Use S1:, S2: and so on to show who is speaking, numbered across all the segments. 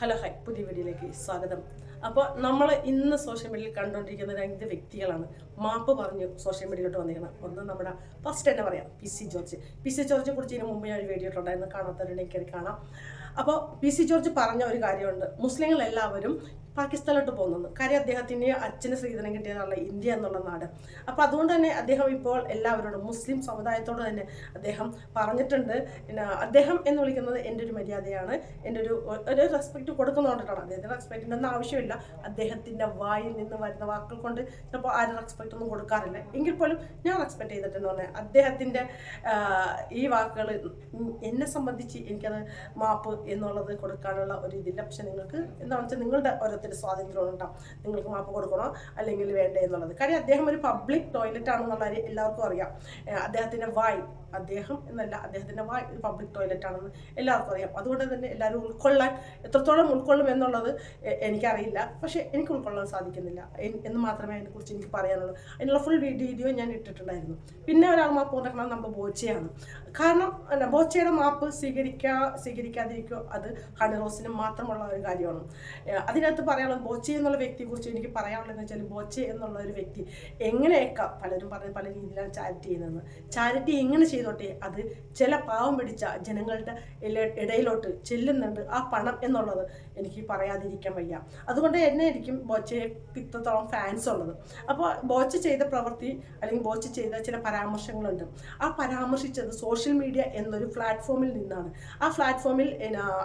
S1: Hello high പുതിയ വീഡിയോയിലേക്ക് സ്വാഗതം. അപ്പോൾ നമ്മൾ ഇന്ന് സോഷ്യൽ മീഡിയയിൽ കണ്ടുകൊണ്ടിരിക്കുന്ന രണ്ട് വ്യക്തികളാണ്. മാപ്പ് പറഞ്ഞു സോഷ്യൽ മീഡിയയിലോട്ട് വന്നിരിക്കുന്നത്. ഒന്ന് നമ്മുടെ ഫസ്റ്റ് തന്നെ പറയാം P C George. P C ജോർജിനെ കുറിച്ച് ഇതിന് മുമ്പ് ഞാൻ ഒരു വീഡിയോ ഇട്ടുണ്ടായിരുന്നു കാണാത്തവരുണ്ടെങ്കിൽ കയറി കാണാം. അപ്പോൾ പി സി ജോർജ് പറഞ്ഞ ഒരു കാര്യമുണ്ട്. മുസ്ലിങ്ങൾ എല്ലാവരും പാകിസ്ഥാനിലോട്ട് പോകുന്നത് കാര്യം അദ്ദേഹത്തിന്റെ അച്ഛന് സ്ത്രീധനം കിട്ടിയതാണ് ഇന്ത്യ എന്നുള്ള നാട്. അപ്പോൾ അതുകൊണ്ട് തന്നെ അദ്ദേഹം ഇപ്പോൾ എല്ലാവരോടും മുസ്ലിം സമുദായത്തോട് തന്നെ അദ്ദേഹം പറഞ്ഞിട്ടുണ്ട്. പിന്നെ അദ്ദേഹം എന്ന് വിളിക്കുന്നത് എന്റെ ഒരു മര്യാദയാണ്. എന്റെ ഒരു ഒരു റെസ്പെക്റ്റ് കൊടുക്കുന്നതുകൊണ്ടിട്ടാണ് അദ്ദേഹത്തിന് റെസ്പെക്റ്റിന്റെ ഒന്നും ആവശ്യമില്ല. അദ്ദേഹത്തിന്റെ വായിൽ നിന്ന് വരുന്ന വാക്കുകൾ കൊണ്ട് ചിലപ്പോൾ ആരും റെസ്പെക്റ്റ് ഒന്നും കൊടുക്കാറില്ല. എങ്കിൽ പോലും ഞാൻ റെസ്പെക്ട് ചെയ്തിട്ടെന്ന് പറഞ്ഞാൽ അദ്ദേഹത്തിന്റെ ഈ വാക്കുകൾ എന്നെ സംബന്ധിച്ച് എനിക്കത് മാപ്പ് എന്നുള്ളത് കൊടുക്കാനുള്ള ഒരു ഇതില്ല. പക്ഷെ നിങ്ങൾക്ക് എന്താണെന്ന് വെച്ചാൽ നിങ്ങളുടെ ഓരോരുത്തർ സ്വാതന്ത്ര്യം ഉണ്ടാവും. നിങ്ങൾക്ക് മാപ്പ് കൊടുക്കണോ? അല്ലെങ്കിൽ വേണ്ടേ എന്നുള്ളത്. കാര്യം അദ്ദേഹം ഒരു പബ്ലിക് ടോയ്ലറ്റ് ആണെന്നുള്ള എല്ലാവർക്കും അറിയാം. അദ്ദേഹത്തിന്റെ വായ് അദ്ദേഹം എന്നല്ല അദ്ദേഹത്തിന്റെ ഒരു പബ്ലിക് ടോയ്ലറ്റ് ആണെന്ന് എല്ലാവർക്കും അറിയാം. അതുകൊണ്ട് തന്നെ എല്ലാവരും ഉൾക്കൊള്ളാൻ എത്രത്തോളം ഉൾക്കൊള്ളും എന്നുള്ളത് എനിക്കറിയില്ല. പക്ഷേ എനിക്ക് ഉൾക്കൊള്ളാൻ സാധിക്കുന്നില്ല. എന്ന് മാത്രമേ അതിനെക്കുറിച്ച് എനിക്ക് പറയാനുള്ളൂ. അതിനുള്ള ഫുൾ വീഡിയോ ഞാൻ ഇട്ടിട്ടുണ്ടായിരുന്നു. പിന്നെ ഒരാൾ മാപ്പ് കൊടുക്കണം നമ്മുടെ ബോച്ചയാണ്. കാരണം അല്ല, ബോച്ചയുടെ മാപ്പ് സ്വീകരിക്കാ സ്വീകരിക്കാതിരിക്കോ അത് ഹണിറോസിന് മാത്രമുള്ള ഒരു കാര്യമാണ്. അതിനകത്ത് പറയാനുള്ളത് ബോച്ചെ എന്നുള്ള വ്യക്തിയെക്കുറിച്ച് എനിക്ക് പറയാനുള്ളതെന്ന് വെച്ചാൽ ബോച്ചെ എന്നുള്ള ഒരു വ്യക്തി എങ്ങനെയൊക്കെ പലരും പറഞ്ഞ പല രീതിയിലാണ് ചാരിറ്റി ചെയ്യുന്നത്. ചാരിറ്റി എങ്ങനെ ചെയ്തോട്ടെ അത് ചില പാവം പിടിച്ച ജനങ്ങളുടെ ഇടയിലോട്ട് ചെല്ലുന്നുണ്ട് ആ പണം എന്നുള്ളത് എനിക്ക് പറയാതിരിക്കാൻ വയ്യ. അതുകൊണ്ട് എന്നെ ആയിരിക്കും ബോച്ചയെ ഇത്രത്തോളം ഫാൻസ് ഉള്ളത്. അപ്പോൾ ബോച്ച ചെയ്ത പ്രവൃത്തി അല്ലെങ്കിൽ ബോച്ച ചെയ്ത ചില പരാമർശങ്ങളുണ്ട്. ആ പരാമർശിച്ചത് സോഷ്യൽ മീഡിയ എന്നൊരു പ്ലാറ്റ്ഫോമിൽ നിന്നാണ്. ആ പ്ലാറ്റ്ഫോമിൽ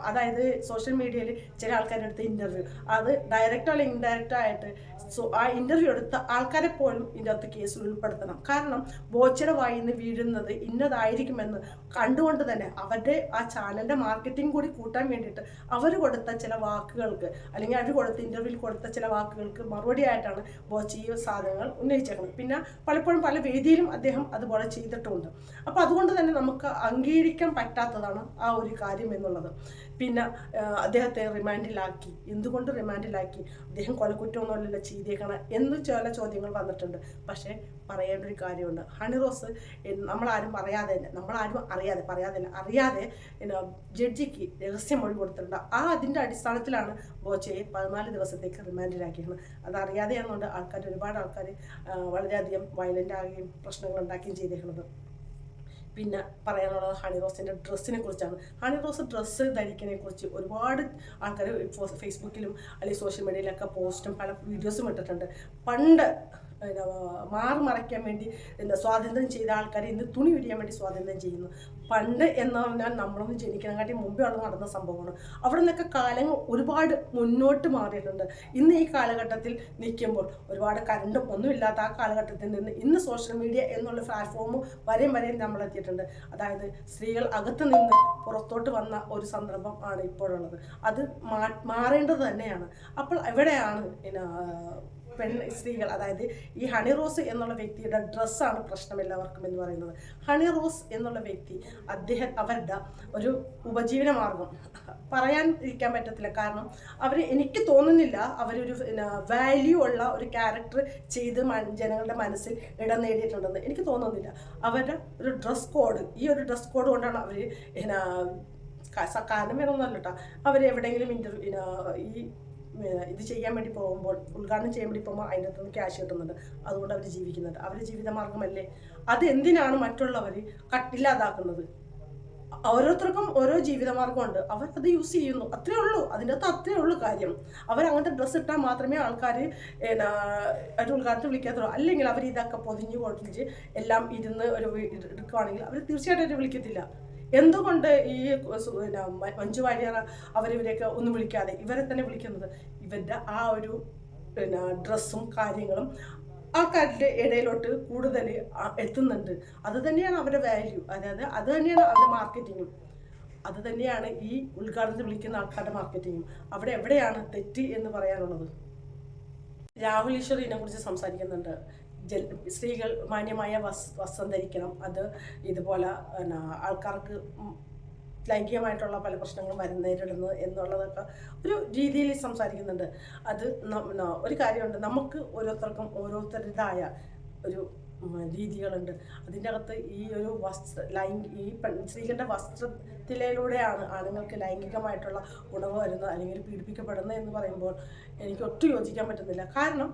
S1: അതായത് സോഷ്യൽ മീഡിയയിൽ ചില ആൾക്കാരുടെ അടുത്ത് ഇന്റർവ്യൂ അത് ഡയറക്റ്റോ അല്ലെങ്കിൽ ഇൻഡയറക്റ്റോ ആയിട്ട് സോ ആ ഇന്റർവ്യൂ എടുത്ത ആൾക്കാരെ പോലും ഇതിനകത്ത് കേസിൽ ഉൾപ്പെടുത്തണം. കാരണം ബോച്ചയുടെ വായിൽ നിന്ന് വീഴുന്നത് ഇന്നതായിരിക്കുമെന്ന് കണ്ടുകൊണ്ട് തന്നെ അവരുടെ ആ ചാനലിന്റെ മാർക്കറ്റിംഗ് കൂടി കൂട്ടാൻ വേണ്ടിയിട്ട് അവർ കൊടുത്ത ചില വാക്കുകൾക്ക് അല്ലെങ്കിൽ അവർ കൊടുത്ത ഇന്റർവ്യൂവിൽ കൊടുത്ത ചില വാക്കുകൾക്ക് മറുപടി ആയിട്ടാണ് ബോച്ച ഈ സാധനങ്ങൾ ഉന്നയിച്ചേക്കുന്നത്. പിന്നെ പലപ്പോഴും പല വേദിയിലും അദ്ദേഹം അതുപോലെ ചെയ്തിട്ടുമുണ്ട് അപ്പോൾ അതുകൊണ്ട് തന്നെ നമുക്ക് അംഗീകരിക്കാൻ പറ്റാത്തതാണ് ആ ഒരു കാര്യം എന്നുള്ളത്. പിന്നെ അദ്ദേഹത്തെ റിമാൻഡിലാക്കി എന്തുകൊണ്ട് റിമാൻഡിലാക്കി അദ്ദേഹം കൊലക്കുറ്റമൊന്നുമല്ലല്ലോ ചെയ്തേക്കണം എന്ന് ചില ചോദ്യങ്ങൾ വന്നിട്ടുണ്ട്. പക്ഷേ പറയേണ്ട ഒരു കാര്യമുണ്ട്. ഹണി റോസ് എൻ- നമ്മളാരും പറയാതെ തന്നെ നമ്മളാരും അറിയാതെ പറയാതെ തന്നെ അറിയാതെ ജഡ്ജിക്ക് രഹസ്യമൊഴി കൊടുത്തിട്ടുണ്ട്. ആ അതിന്റെ അടിസ്ഥാനത്തിലാണ് ബോച്ചയെ പതിനാല് ദിവസത്തേക്ക് റിമാൻഡിലാക്കിയത് അത് അറിയാതെയാണെന്നുണ്ട് ആൾക്കാർ ഒരുപാട് ആൾക്കാർ വളരെയധികം വയലന്റ് ആകുകയും പ്രശ്നങ്ങൾ ഉണ്ടാക്കുകയും ചെയ്തേക്കുന്നത്. പിന്നെ പറയാനുള്ളത് ഹണി റോസിന്റെ ഡ്രസ്സിനെ കുറിച്ചാണ്. ഹണി റോസ് ഡ്രസ്സ് ധരിക്കുന്നതിനെ കുറിച്ച് ഒരുപാട് ആൾക്കാർ ഫേസ്ബുക്കിലും അല്ലെങ്കിൽ സോഷ്യൽ മീഡിയയിലൊക്കെ പോസ്റ്റും പല വീഡിയോസും ഇട്ടിട്ടുണ്ട്. പണ്ട് മാറി മറയ്ക്കാൻ വേണ്ടി എന്താ സ്വാതന്ത്ര്യം ചെയ്ത ആൾക്കാർ ഇന്ന് തുണി വിരിയാൻ വേണ്ടി സ്വാതന്ത്ര്യം ചെയ്യുന്നു. പണ്ട് എന്ന് പറഞ്ഞാൽ നമ്മളൊന്ന് ജനിക്കണങ്കാട്ടി മുമ്പേ ഉള്ള നടന്ന സംഭവമാണ്. അവിടെ നിന്നൊക്കെ കാലങ്ങൾ ഒരുപാട് മുന്നോട്ട് മാറിയിട്ടുണ്ട്. ഇന്ന് ഈ കാലഘട്ടത്തിൽ നിൽക്കുമ്പോൾ ഒരുപാട് കരണ്ടും ഒന്നുമില്ലാത്ത ആ കാലഘട്ടത്തിൽ നിന്ന് ഇന്ന് സോഷ്യൽ മീഡിയ എന്നുള്ള പ്ലാറ്റ്ഫോം വരെയും വരെയും നമ്മൾ എത്തിയിട്ടുണ്ട് അതായത് സ്ത്രീകൾ അകത്ത് നിന്ന് പുറത്തോട്ട് വന്ന ഒരു സന്ദർഭം ആണ് ഇപ്പോഴുള്ളത്. അത് മാറേണ്ടത് തന്നെയാണ്. അപ്പോൾ എവിടെയാണ് പെൺ സ്ത്രീകൾ അതായത് ഈ ഹണി റോസ് എന്നുള്ള വ്യക്തിയുടെ ഡ്രസ്സാണ് പ്രശ്നം എല്ലാവർക്കും എന്ന് പറയുന്നത്. ഹണി റോസ് എന്നുള്ള വ്യക്തി അദ്ദേഹം അവരുടെ ഒരു ഉപജീവന മാർഗം. പറയാൻ ഇരിക്കാൻ പറ്റത്തില്ല. കാരണം അവർ എനിക്ക് തോന്നുന്നില്ല അവരൊരു വാല്യൂ ഉള്ള ഒരു ക്യാരക്ടർ ചെയ്ത് ജനങ്ങളുടെ മനസ്സിൽ ഇടം നേടിയിട്ടുണ്ടെന്ന് എനിക്ക് തോന്നുന്നില്ല. അവരുടെ ഒരു ഡ്രസ് കോഡ് ഈ ഒരു ഡ്രസ് കോഡ് കൊണ്ടാണ് അവർ കാരണം വേണമെന്നല്ല കേട്ടോ അവർ എവിടെയെങ്കിലും ഇന്റർവ്യൂ ഈ ഇത് ചെയ്യാൻ വേണ്ടി പോകുമ്പോൾ ഉദ്ഘാടനം ചെയ്യാൻ വേണ്ടി പോകുമ്പോൾ അതിന്റെ അകത്ത് നിന്ന് ക്യാഷ് കിട്ടുന്നുണ്ട് അതുകൊണ്ട് അവർ ജീവിക്കുന്നുണ്ട് അവരുടെ ജീവിതമാർഗമല്ലേ അത് എന്തിനാണ് മറ്റുള്ളവർ കട്ടില്ലാതാക്കുന്നത് ഓരോരുത്തർക്കും ഓരോ ജീവിതമാർഗമുണ്ട് അവർ അത് യൂസ് ചെയ്യുന്നു. അത്രേ ഉള്ളൂ. അതിന്റെ അകത്ത് അത്രേ ഉള്ളൂ കാര്യം. അവർ അങ്ങനത്തെ ഡ്രസ്സ് ഇട്ടാൽ മാത്രമേ ആൾക്കാർ ഒരു ഉദ്ഘാടനത്തിൽ വിളിക്കാത്തുള്ളൂ. അല്ലെങ്കിൽ അവർ ഇതൊക്കെ പൊതിഞ്ഞ് കൊണ്ടിച്ച് എല്ലാം ഇരുന്ന് ഒരു എടുക്കുവാണെങ്കിൽ അവർ തീർച്ചയായിട്ടും അവരെ വിളിക്കത്തില്ല. എന്തുകൊണ്ട് ഈ പിന്നെ മഞ്ജു വാര്യർ അവരിവരെയൊക്കെ ഒന്നും വിളിക്കാതെ ഇവരെ തന്നെ വിളിക്കുന്നത്? ഇവരുടെ ആ ഒരു പിന്നെ ഡ്രസ്സും കാര്യങ്ങളും ആൾക്കാരുടെ ഇടയിലോട്ട് കൂടുതൽ എത്തുന്നുണ്ട്. അത് തന്നെയാണ് അവരുടെ വാല്യൂ അതായത് അത് തന്നെയാണ് അവരുടെ മാർക്കറ്റിങ്ങും അത് തന്നെയാണ് ഈ ഉദ്ഘാടനത്തിൽ വിളിക്കുന്ന ആൾക്കാരുടെ മാർക്കറ്റിങ്ങും അവിടെ എവിടെയാണ് തെറ്റ് എന്ന് പറയാനുള്ളത്? രാഹുൽ ഈശ്വർ ഇതിനെക്കുറിച്ച് സംസാരിക്കുന്നുണ്ട്. സ്ത്രീകൾ മാന്യമായ വസ് വസ്ത്രം ധരിക്കണം. അത് ഇതുപോലെ ആൾക്കാർക്ക് ലൈംഗികമായിട്ടുള്ള പല പ്രശ്നങ്ങളും വരും നേരിടുന്നു എന്നുള്ളതൊക്കെ ഒരു രീതിയിൽ സംസാരിക്കുന്നുണ്ട്. അത് ഒരു കാര്യമുണ്ട്. നമുക്ക് ഓരോരുത്തർക്കും ഓരോരുത്തരുടേതായ ഒരു രീതികളുണ്ട്. അതിന്റെ അകത്ത് ഈ ഒരു വസ്ത്ര ലൈംഗി ഈ സ്ത്രീകളുടെ വസ്ത്രത്തിലൂടെയാണ് ആണുങ്ങൾക്ക് ലൈംഗികമായിട്ടുള്ള ഉണവ് വരുന്നത് അല്ലെങ്കിൽ പീഡിപ്പിക്കപ്പെടുന്നത് എന്ന് പറയുമ്പോൾ എനിക്ക് ഒട്ടും യോജിക്കാൻ പറ്റുന്നില്ല. കാരണം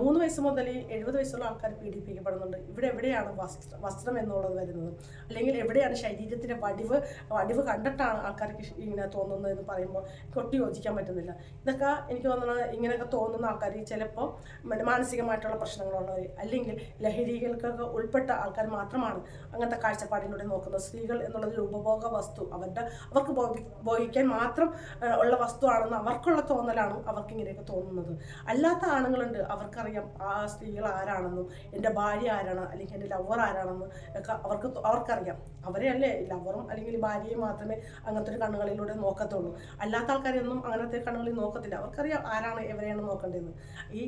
S1: മൂന്ന് വയസ്സ് മുതൽ എഴുപത് വയസ്സുള്ള ആൾക്കാർ പീഡിപ്പിക്കപ്പെടുന്നുണ്ട്. ഇവിടെ എവിടെയാണ് വസ്ത്ര വസ്ത്രം എന്നുള്ളത് വരുന്നത്? അല്ലെങ്കിൽ എവിടെയാണ് ശരീരത്തിന്റെ വടിവ് വടിവ് കണ്ടിട്ടാണ് ആൾക്കാർക്ക് ഇങ്ങനെ തോന്നുന്നത് എന്ന് പറയുമ്പോൾ എനിക്ക് ഒട്ടും യോജിക്കാൻ പറ്റുന്നില്ല. ഇതൊക്കെ എനിക്ക് തോന്നുന്നത് ഇങ്ങനെയൊക്കെ തോന്നുന്ന ആൾക്കാർ ചിലപ്പോൾ മാനസികമായിട്ടുള്ള പ്രശ്നങ്ങളുള്ളവർ അല്ലെങ്കിൽ ലഹരികൾക്കൊക്കെ ഉൾപ്പെട്ട ആൾക്കാർ മാത്രമാണ് അങ്ങനത്തെ കാഴ്ചപ്പാടിലൂടെ നോക്കുന്നത്. സ്ത്രീകൾ എന്നുള്ളത് ഒരു ഉപഭോഗ വസ്തു. അവരുടെ അവർക്ക് ഉപയോഗിക്കാൻ മാത്രം ഉള്ള വസ്തുവാണെന്ന് അവർക്കുള്ള തോന്നലാണ് അവർക്ക് ഇങ്ങനെയൊക്കെ തോന്നുന്നത്. അല്ലാത്ത ആണുങ്ങളുണ്ട്. അവർക്കറിയാം ആ സ്ത്രീകൾ ആരാണെന്നും എന്റെ ഭാര്യ ആരാണ് അല്ലെങ്കിൽ എന്റെ ലവർ ആരാണെന്നും ഒക്കെ അവർക്ക് അവർക്കറിയാം. അവരെ അല്ലേ ലവറും അല്ലെങ്കിൽ ഭാര്യയും മാത്രമേ അങ്ങനത്തെ ഒരു കണ്ണുകളിലൂടെ നോക്കത്തുള്ളൂ. അല്ലാത്ത ആൾക്കാരെയൊന്നും അങ്ങനത്തെ കണ്ണുകളിൽ നോക്കത്തില്ല. അവർക്കറിയാം ആരാണ് എവരെയാണ് നോക്കേണ്ടതെന്ന്. ഈ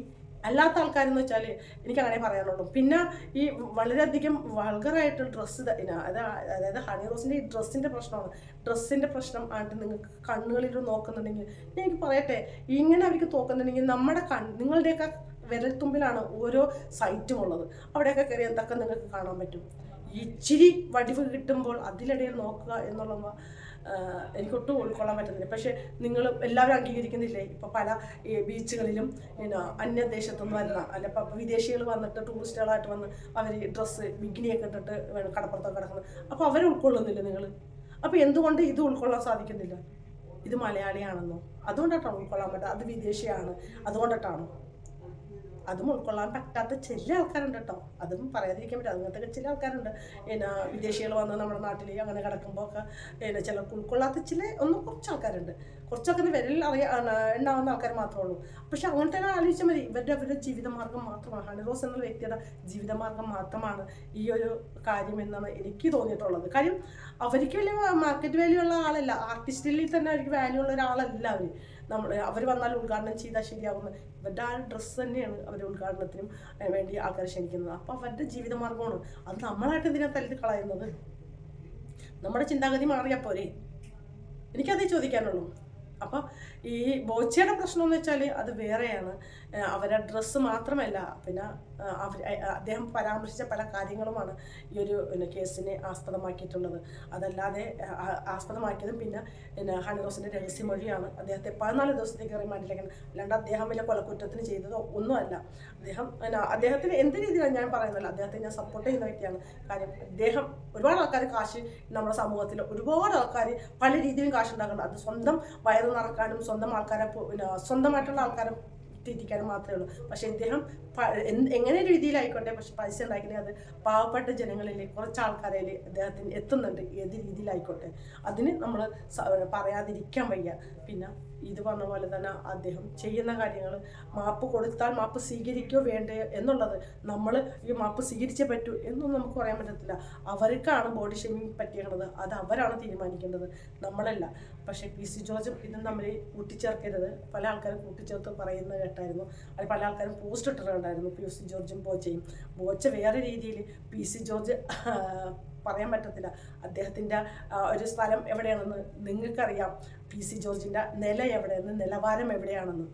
S1: അല്ലാത്ത ആൾക്കാരെന്ന് വെച്ചാൽ എനിക്ക് അങ്ങനെ പറയാനുള്ളൂ. പിന്നെ ഈ വളരെയധികം വൾഗറായിട്ട് ഡ്രസ്സ് അത് അതായത് ഹണി റോസിന്റെ ഈ ഡ്രസ്സിന്റെ പ്രശ്നമാണ്. ഡ്രസ്സിന്റെ പ്രശ്നം ആയിട്ട് നിങ്ങൾക്ക് കണ്ണുകളിൽ നോക്കുന്നുണ്ടെങ്കിൽ എനിക്ക് പറയട്ടെ ഇങ്ങനെ അവർക്ക് തോക്കുന്നുണ്ടെങ്കിൽ നമ്മുടെ കൺ നിങ്ങളുടെയൊക്കെ വിരൽത്തുമ്പിലാണ് ഓരോ സൈറ്റും ഉള്ളത്. അവിടെയൊക്കെ കയറി എന്തൊക്കെ നിങ്ങൾക്ക് കാണാൻ പറ്റും? ഇച്ചിരി വടിവ് കിട്ടുമ്പോൾ അതിലിടയിൽ നോക്കുക എന്നുള്ള എനിക്കൊട്ടും ഉൾക്കൊള്ളാൻ പറ്റുന്നില്ല. പക്ഷേ നിങ്ങൾ എല്ലാവരും അംഗീകരിക്കുന്നില്ലേ? ഇപ്പോൾ പല ബീച്ചുകളിലും പിന്നെ അന്യദേശത്തുനിന്ന് വരുന്ന അല്ല. ഇപ്പം വിദേശികൾ വന്നിട്ട് ടൂറിസ്റ്റുകളായിട്ട് വന്ന് അവർ ഡ്രസ്സ് ബിഗ്നിയൊക്കെ ഇട്ടിട്ട് വേണം കടപ്പുറത്തൊക്കെ കിടക്കുന്നത് അപ്പോൾ അവരെ ഉൾക്കൊള്ളുന്നില്ല നിങ്ങൾ അപ്പോൾ എന്തുകൊണ്ട് ഇത് ഉൾക്കൊള്ളാൻ സാധിക്കുന്നില്ല? ഇത് മലയാളിയാണെന്നോ? അതുകൊണ്ടിട്ടാണ് ഉൾക്കൊള്ളാൻ പറ്റുക അത് വിദേശിയാണ്. അതുകൊണ്ടിട്ടാണോ? അതും ഉൾക്കൊള്ളാൻ പറ്റാത്ത ചില ആൾക്കാരുണ്ട് കേട്ടോ അതും പറയാതിരിക്കാൻ പറ്റും അങ്ങനത്തെ ചില ആൾക്കാരുണ്ട്. പിന്നെ വിദേശികൾ വന്ന് നമ്മുടെ നാട്ടിൽ അങ്ങനെ കിടക്കുമ്പോൾ ഒക്കെ പിന്നെ ചില ഉൾക്കൊള്ളാത്ത ചില ഒന്നും കുറച്ച് ആൾക്കാരുണ്ട്. കുറച്ചൊക്കെ വിരലിൽ അറിയാ ഉണ്ടാവുന്ന ആൾക്കാർ മാത്രമേ ഉള്ളൂ. പക്ഷെ അങ്ങനത്തെ ആലോചിച്ചാൽ മതി. ഇവരുടെ അവരുടെ ജീവിതമാർഗം മാത്രമാണ്. ഹണിറോസ് എന്നുള്ള വ്യക്തിയുടെ ജീവിതമാർഗം മാത്രമാണ് ഈ ഒരു കാര്യം എന്നാണ് എനിക്ക് തോന്നിയിട്ടുള്ളത്. കാര്യം അവർക്ക് വലിയ മാർക്കറ്റ് വാല്യൂ ഉള്ള ആളല്ല. ആർട്ടിസ്റ്റിൽ തന്നെ അവർക്ക് വാല്യൂ ഉള്ള ഒരാളല്ല അവർ നമ്മൾ അവർ വന്നാൽ ഉദ്ഘാടനം ചെയ്താൽ ശരിയാവുന്ന. ഇവരുടെ ആ ഡ്രസ്സ് തന്നെയാണ് അവരുടെ ഉദ്ഘാടനത്തിനും വേണ്ടി ആൾക്കാരെ ക്ഷണിക്കുന്നത്. അപ്പോൾ അവരുടെ ജീവിതമാർഗമാണ് അത് നമ്മളായിട്ട് ഇതിനെ തല്ലി കളയുന്നത്? നമ്മുടെ ചിന്താഗതി മാറിയാൽ പോരെ. എനിക്കതേ ചോദിക്കാനുള്ളൂ. അപ്പോൾ ഈ ബോച്ചയുടെ പ്രശ്നം എന്ന് വെച്ചാൽ അത് വേറെയാണ്. അവരുടെ ഡ്രസ്സ് മാത്രമല്ല പിന്നെ അവർ അദ്ദേഹം പരാമർശിച്ച പല കാര്യങ്ങളുമാണ് ഈ ഒരു പിന്നെ കേസിനെ ആസ്പദമാക്കിയിട്ടുള്ളത്. അതല്ലാതെ ആസ്പദമാക്കിയതും പിന്നെ പിന്നെ ഹണിറോസിന്റെ രഹസ്യമൊഴിയാണ്. അദ്ദേഹത്തെ പതിനാല് ദിവസത്തേക്ക് റിമാൻഡിലേക്കാണ് അല്ലാണ്ട് അദ്ദേഹം വലിയ കൊലക്കുറ്റത്തിന് ചെയ്തതോ ഒന്നുമല്ല. അദ്ദേഹം അദ്ദേഹത്തിന് എന്ത് രീതിയിലാണ് ഞാൻ പറയുന്നില്ല അദ്ദേഹത്തെ ഞാൻ സപ്പോർട്ട് ചെയ്യുന്ന വ്യക്തിയാണ്. കാര്യം അദ്ദേഹം ഒരുപാട് ആൾക്കാർ കാശ് നമ്മുടെ സമൂഹത്തിൽ ഒരുപാട് ആൾക്കാർ പല രീതിയിലും കാശ് ഉണ്ടാക്കുന്നുണ്ട് അത് സ്വന്തം വയറ് നിറക്കാനും സ്വന്തം ആൾക്കാരെ സ്വന്തമായിട്ടുള്ള ആൾക്കാരെ തീറ്റിക്കാനും മാത്രമേ ഉള്ളൂ. പക്ഷേ ഇദ്ദേഹം എങ്ങനെ രീതിയിലായിക്കോട്ടെ പക്ഷെ പൈസ ഉണ്ടാക്കിയത് അത് പാവപ്പെട്ട ജനങ്ങളിൽ കുറച്ച് ആൾക്കാരിൽ അദ്ദേഹത്തിന് എത്തുന്നുണ്ട്. ഏത് രീതിയിലായിക്കോട്ടെ. അതിന് നമ്മൾ പറയാതിരിക്കാൻ വയ്യ. പിന്നെ ഇത് പറഞ്ഞ പോലെ തന്നെ അദ്ദേഹം ചെയ്യുന്ന കാര്യങ്ങൾ മാപ്പ് കൊടുത്താൽ മാപ്പ് സ്വീകരിക്കോ വേണ്ടേ എന്നുള്ളത്. നമ്മൾ ഈ മാപ്പ് സ്വീകരിച്ചേ പറ്റൂ എന്നൊന്നും നമുക്ക് പറയാൻ പറ്റത്തില്ല. അവർക്കാണ് ബോഡി ഷേമിങ് പറ്റിയേണ്ടത് അത് അവരാണ് തീരുമാനിക്കേണ്ടത്. നമ്മളല്ല. പക്ഷേ പി സി ജോർജും ഇതും തമ്മിൽ കൂട്ടിച്ചേർക്കരുത്. പല ആൾക്കാരും കൂട്ടിച്ചേർത്ത് പറയുന്നത് കേട്ടായിരുന്നു. അത് പല ആൾക്കാരും പോസ്റ്റ് ഇട്ടിട്ടുണ്ടായിരുന്നു പി സി ജോർജും ബോച്ചയും. ബോച്ച വേറെ രീതിയിൽ പി സി ജോർജ് പറയാൻ പറ്റത്തില്ല. അദ്ദേഹത്തിന്റെ ഒരു സ്ഥലം എവിടെയാണെന്ന് നിങ്ങൾക്കറിയാം. പി സി ജോർജിന്റെ നില എവിടെയെന്ന് നിലവാരം എവിടെയാണെന്ന്.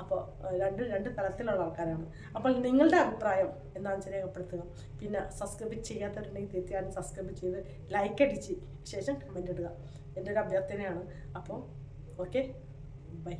S1: അപ്പോൾ രണ്ട് രണ്ട് തലത്തിലുള്ള ആൾക്കാരാണ്. അപ്പോൾ നിങ്ങളുടെ അഭിപ്രായം എന്താണെന്ന് രേഖപ്പെടുത്തുക. പിന്നെ സബ്സ്ക്രൈബ് ചെയ്യാത്തവരുണ്ടെങ്കിൽ തീർച്ചയായും സബ്സ്ക്രൈബ് ചെയ്ത് ലൈക്ക് അടിച്ച് ശേഷം കമന്റ് ഇടുക. എന്റെ ഒരു അഭ്യർത്ഥനയാണ്. അപ്പോൾ ഓക്കെ ബൈ